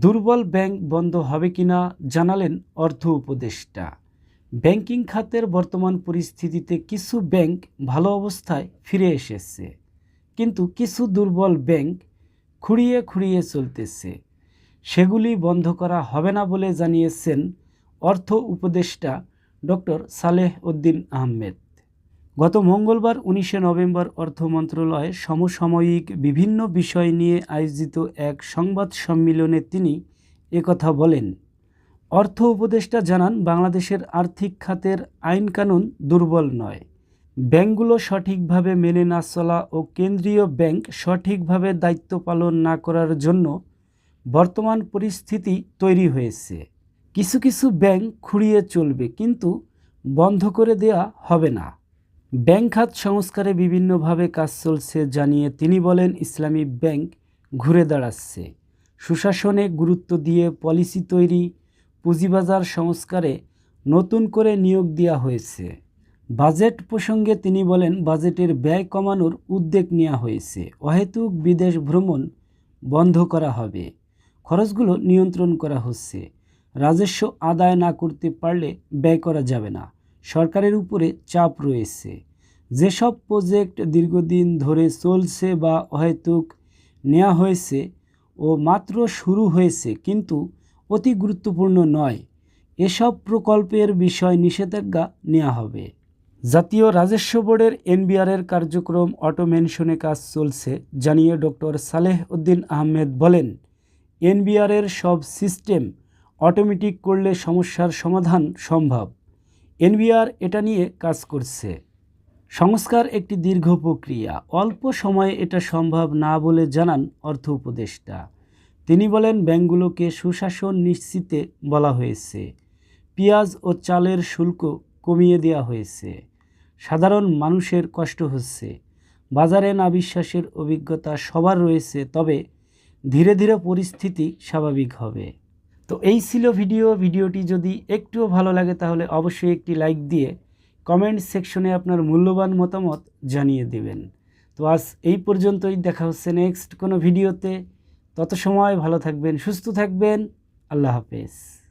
দুর্বল ব্যাংক বন্ধ হবে কিনা জানালেন অর্থ উপদেষ্টা। ব্যাংকিং খাতের বর্তমান পরিস্থিতিতে কিছু ব্যাংক ভালো অবস্থায় ফিরে এসেছে, কিন্তু কিছু দুর্বল ব্যাংক খুঁড়িয়ে খুঁড়িয়ে চলতেছে। সেগুলি বন্ধ করা হবে না বলে জানিয়েছেন অর্থ উপদেষ্টা ডক্টর সালেহ উদ্দিন আহমেদ। গত মঙ্গলবার উনিশে নভেম্বর অর্থ মন্ত্রণালয়ে সমসাময়িক বিভিন্ন বিষয় নিয়ে আয়োজিত এক সংবাদ সম্মেলনে তিনি একথা বলেন। অর্থ উপদেষ্টা জানান, বাংলাদেশের আর্থিক খাতের আইনকানুন দুর্বল নয়। ব্যাংকগুলো সঠিকভাবে মেনে না চলা ও কেন্দ্রীয় ব্যাংক সঠিকভাবে দায়িত্ব পালন না করার জন্য বর্তমান পরিস্থিতি তৈরি হয়েছে। কিছু কিছু ব্যাংক খুঁড়িয়ে চলবে, কিন্তু বন্ধ করে দেয়া হবে না। ব্যাংক খাত সংস্কারে বিভিন্নভাবে কাজ চলছে জানিয়ে তিনি বলেন, ইসলামী ব্যাংক ঘুরে দাঁড়াচ্ছে। সুশাসনে গুরুত্ব দিয়ে পলিসি তৈরি, পুঁজিবাজার সংস্কারে নতুন করে নিয়োগ দেওয়া হয়েছে। বাজেট প্রসঙ্গে তিনি বলেন, বাজেটের ব্যয় কমানোর উদ্যোগ নেওয়া হয়েছে। অহেতুক বিদেশ ভ্রমণ বন্ধ করা হবে। খরচগুলো নিয়ন্ত্রণ করা হচ্ছে। রাজস্ব আদায় না করতে পারলে ব্যয় করা যাবে না। সরকারের উপরে চাপ রয়েছে। যেসব প্রজেক্ট দীর্ঘদিন ধরে চলছে বা অহেতুক নেওয়া হয়েছে ও মাত্র শুরু হয়েছে কিন্তু অতি গুরুত্বপূর্ণ নয়, এসব প্রকল্পের বিষয় নিষেধাজ্ঞা নেওয়া হবে। জাতীয় রাজস্ব বোর্ডের এনবিআরের কার্যক্রম অটোমেনশনে কাজ চলছে, জানিয়ে ডক্টর সালেহ উদ্দিন আহমেদ বলেন এনবিআরের সব সিস্টেম অটোমেটিক করলে সমস্যার সমাধান সম্ভব। এনবিআর এটা নিয়ে কাজ করছে। সংস্কার একটি দীর্ঘ প্রক্রিয়া। অল্প সময়ে এটা সম্ভব না বলে জানান অর্থ উপদেষ্টা। তিনি বলেন, ব্যাংকগুলোকে সুশাসন নিশ্চিতে বলা হয়েছে। পেঁয়াজ ও চালের শুল্ক কমিয়ে দেওয়া হয়েছে। সাধারণ মানুষের কষ্ট হচ্ছে। বাজারে না বিশ্বাসের অভিজ্ঞতা সবার রয়েছে, তবে ধীরে ধীরে পরিস্থিতি স্বাভাবিক হবে। তো এই ছিল ভিডিও। ভিডিওটি যদি একটুও ভালো লাগে তাহলে অবশ্যই একটি লাইক দিয়ে কমেন্ট সেকশনে আপনার মূল্যবান মতামত জানিয়ে দেবেন। তো আজ এই পর্যন্তই, দেখা হচ্ছে নেক্সট কোনো ভিডিওতে। তত সময় ভালো থাকবেন, সুস্থ থাকবেন। আল্লাহ হাফেজ।